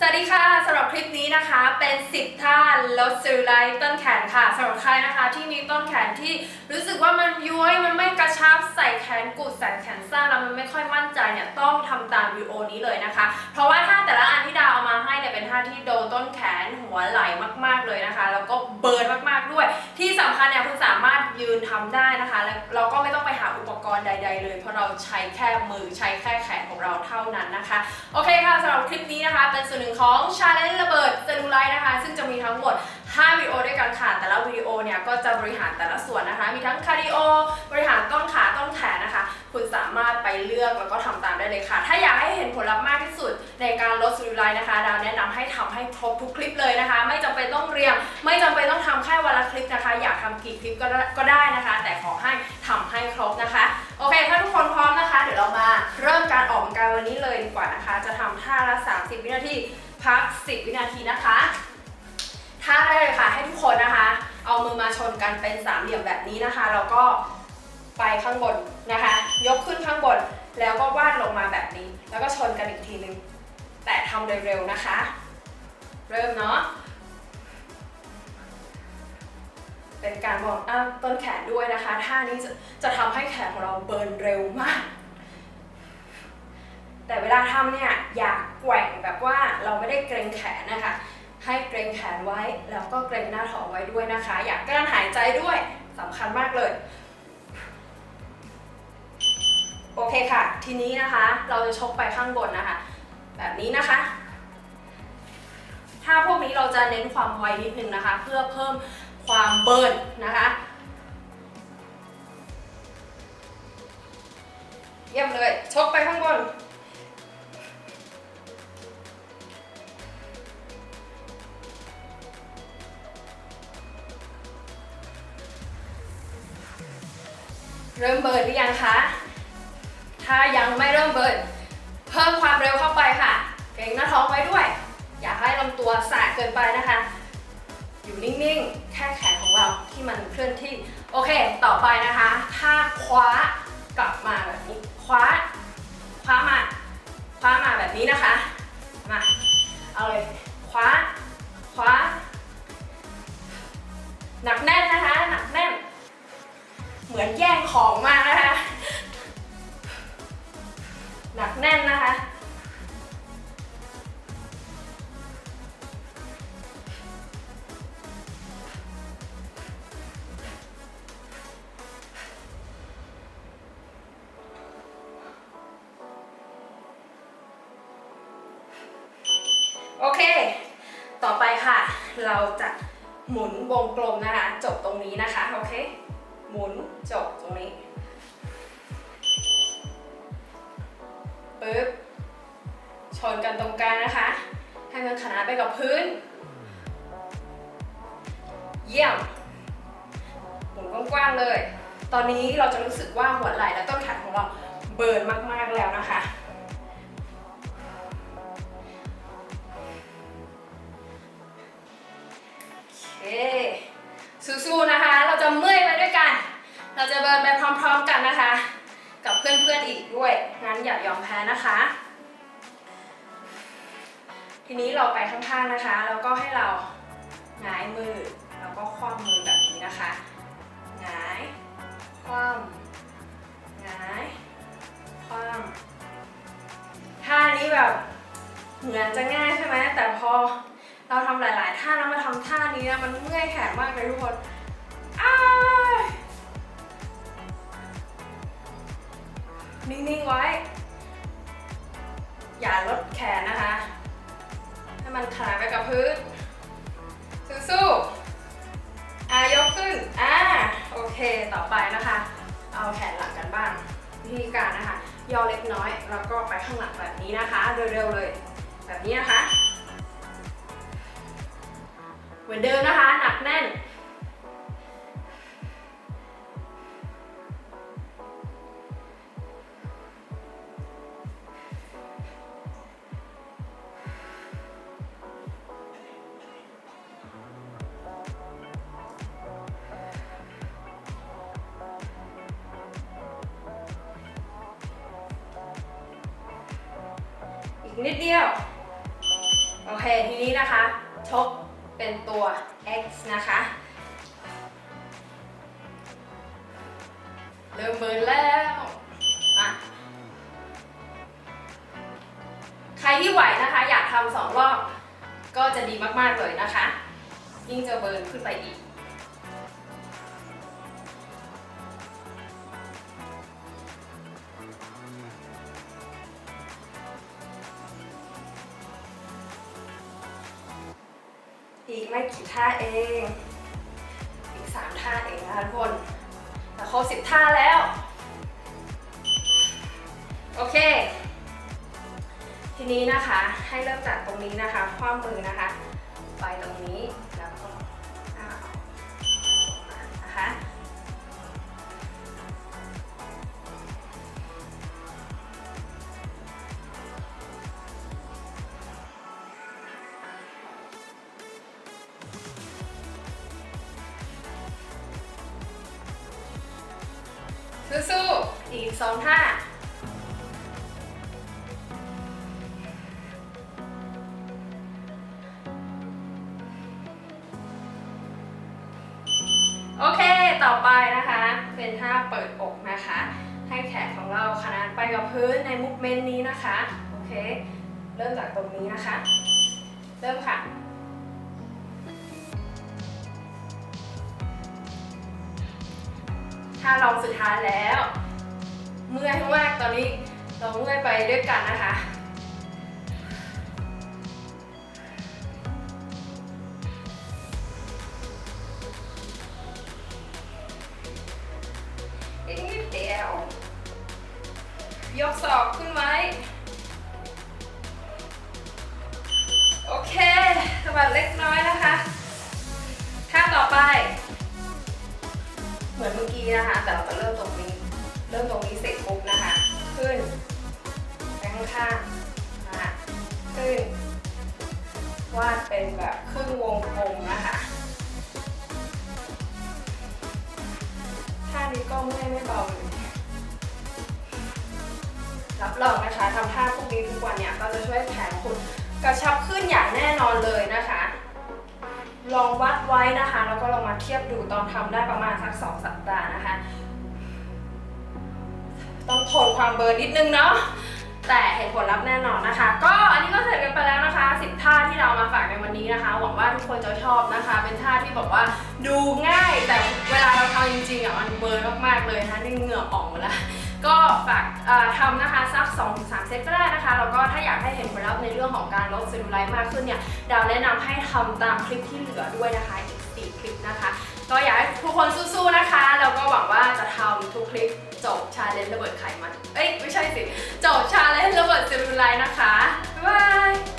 สวัสดีค่ะสำหรับคลิปนี้นะคะเป็น 10 ท่าลดซิลไลท์ต้นแขนค่ะสำหรับใครนะคะที่มีต้นแขนที่รู้สึกว่ามันย้วยมันไม่กระชับใส่แขนกุดใส่แขนสั้นแล้วมันไม่ค่อยมั่นใจเนี่ยต้องทำตามวิดีโอนี้เลยนะคะ เพราะว่าท่าแต่ละอันที่ดาวเอามาให้เนี่ยเป็นท่าที่โดนต้นแขนหัวไหล่มาก ๆเลยนะคะ แล้วก็เบิร์นมากๆด้วย ที่สำคัญเนี่ยคุณสามารถยืนทำได้นะคะแล้วเราก็ไม่ต้องไปหาอุปกรณ์ใด ๆ เลย เพราะเราใช้แค่มือใช้แค่แขนของเราเท่านั้นนะคะโอเคค่ะสำหรับคลิปนี้นะคะเป็นส่วนนึ่งของชาเลนจ์ระเบิดเซลลูไลท์นะคะ ซึ่งจะมีทั้งหมด 5 วิดีโอด้วยกันค่ะ แต่ละวิดีโอเนี่ยก็จะบริหารแต่ละส่วนนะคะ มีทั้งคาร์ดิโอ บริหารต้นขาต้นแขนนะคะ คุณสามารถไปเลือกแล้วก็ทำตามได้เลยค่ะ ถ้าอยากให้เห็นผลลัพธ์มากที่สุดในการลดเซลลูไลท์นะคะดาวแนะนำให้ทำให้ครบทุกคลิปเลยนะคะ ไม่จำเป็นต้องเรียง ไม่จำเป็นต้องทำแค่วันละคลิปนะคะ อยากทำกี่คลิปก็ได้นะคะ แต่ขอให้ทำให้ครบนะคะ โอเค ถ้าทุกคนพร้อมารออกายวันนี้เลยดีกว่านะคะ จะทำท่าละ 30 วินาทีพัก 10 วินาทีนะคะท่าแรกเลยค่ะ ให้ทุกคนนะคะ เอามือมาชนกันเป็นสามเหลี่ยมแบบนี้นะคะแล้วก็ไปข้างบนนะคะ ยกขึ้นข้างบนแล้วก็วาดลงมาแบบนี้ แล้วก็ชนกันอีกทีนึง แต่ทำเร็วๆนะคะ เริ่มเนาะเป็นการวอร์มอัพต้นแขนด้วยนะคะ ท่านี้จะจะทำให้แขนของเราเบิร์นเร็วมาก แต่เวลาทำเนี่ยอย่าแกว่งแบบว่าเราไม่ได้เกรงแขนนะคะ ให้เกรงแขนไว้แล้วก็เกรงหน้าท้องไว้ด้วยนะคะ อย่ากลั้นหายใจด้วยสำคัญมากเลยโอเคค่ะ ทีนี้นะคะเราจะชกไปข้างบนนะคะ แบบนี้นะคะ ถ้าพวกนี้เราจะเน้นความไวนิดนึงนะคะ เพื่อเพิ่มความเบิร์นนะคะเยี่ยมเลย ชกไปข้างบน เริ่มเบิร์นหรือยังคะ ถ้ายังไม่เริ่มเบิร์นเพิ่มความเร็วเข้าไปค่ะ เกรงหน้าท้องไว้ด้วย อย่าให้ลำตัวสายเกินไปนะคะ อยู่นิ่งๆ แค่แขนของเราที่มันเคลื่อนที่ โอเค ต่อไปนะคะ ถ้าคว้ากลับมาแบบนี้ คว้า คว้ามา คว้ามาแบบนี้นะคะ มา เอาเลย คว้า คว้า หนักแน่นนะคะ เหมือนแย่งของมานะคะ หนักแน่นนะคะ โอเค ต่อไปค่ะ เราจะหมุนวงกลมนะคะ จบตรงนี้นะคะ โอเค หมุนจบตรงนี้ปึ๊บชนกันตรงกลางนะคะ ให้มันขนานไปกับพื้น เยี่ยมหมุนกว้างๆเลย ตอนนี้เราจะรู้สึกว่าหัวไหล่และต้นขาของเราเบิร์นมากๆแล้วนะคะ งั้นอย่ายอมแพ้นะคะ ทีนี้เราไปข้างๆนะคะ แล้วก็ให้เราหงายมือ แล้วก็คว่ำมือแบบนี้นะคะหงายคว่ำหงายคว่ำท่านี้แบบเหมือนจะง่ายใช่ไหมแต่พอเราทำหลาย ๆ ท่าแล้วมาทำท่านี้นะมันเมื่อยแขนมากเลยทุกคน นิ่งๆไว้ อย่าลดแขนนะคะ ให้มันขนานไปกับพื้น สู้ๆอะยกขึ้น อ่า โอเค ต่อไปนะคะ เอาแขนหลังกันบ้าง วิธีการนะคะ ย่อเล็กน้อย แล้วก็ไปข้างหลังแบบนี้นะคะ เร็วๆเลย แบบนี้นะคะ เหมือนเดิมนะคะ หนักแน่น นิดเดียว โอเค ทีนี้นะคะ ชกเป็นตัว x นะคะ เริ่มเบิร์นแล้วอะใครที่ไหวนะคะ อยากทำสองรอบ ก็จะดีมาก ๆ เลยนะคะ ยิ่งจะเบิร์นขึ้นไปอีก อีกไม่กี่ท่าเอง อีกสามท่าเองนะคะทุกคนแต่ครบสิบท่าแล้ว โอเค ทีนี้นะคะให้เริ่มจากตรงนี้นะคะคว้ามือนะคะ สู้ๆอีกสองท่าโอเค ต่อไปนะคะ เป็นท่าเปิดอกนะคะ ให้แขนของเราขนานไปกับพื้นในมุกเมนต์นี้นะคะ โอเค เริ่มจากตรงนี้นะคะ เริ่มค่ะ ถ้าลองสุดท้ายแล้ว เมื่อยมากตอนนี้เราเมื่อยไปด้วยกันนะคะ อีกนิดเดียว ยกศอกขึ้นไว้ โอเคสวัสดเล็กน้อยนะคะท่าต่อไป มือนเมื่อกี้นะคะ แต่เราจะเริ่มตรงนี้ เริ่มตรงนี้เสร็จปุ๊บนะคะ ขึ้นไปข้างๆนะคะขึ้น วาดเป็นแบบครึ่งวงกลมนะคะท่านี้ก็ไม่ไม่เบาเลยรับรองนะคะทำท่าพวกนี้ทุกวันเนี่ยก็จะช่วยแขนคุณกระชับขึ้นอย่างแน่นอนเลยนะคะ ลองวัดไว้นะคะ แล้วก็ลองมาเทียบดูตอนทำได้ประมาณสักสองสัปดาห์นะคะ ต้องทนความเบิร์นนิดนึงเนาะ แต่เห็นผลลัพธ์แน่นอนนะคะ ก็อันนี้ก็เสร็จกันไปแล้วนะคะ10ท่าที่เรามาฝากในวันนี้นะคะ หวังว่าทุกคนจะชอบนะคะ เป็นท่าที่แบบว่าดูง่าย แต่เวลาเราทำจริงๆอะมันเบิร์นมากๆเลยนะคะนี่เหงื่อออกหมดแล้วก็ฝากทำนะคะสัก2-3 เซตก็ได้นะคะแล้วก็ถ้าอยากให้เห็นผลลัพธ์ในเรื่องของการลดเซลลูไลท์มากขึ้นเนี่ยดาวแนะนำให้ทำตามคลิปที่เหลือด้วยนะคะอีก4คลิปนะคะ ก็อยากให้ทุกคนสู้ๆนะคะ แล้วก็หวังว่าจะทำทุกคลิป จบชาเลนจ์ระเบิดไขมัน เอ้ย ไม่ใช่สิ จบชาเลนจ์ระเบิดเซลลูไลท์นะคะ บ๊ายบาย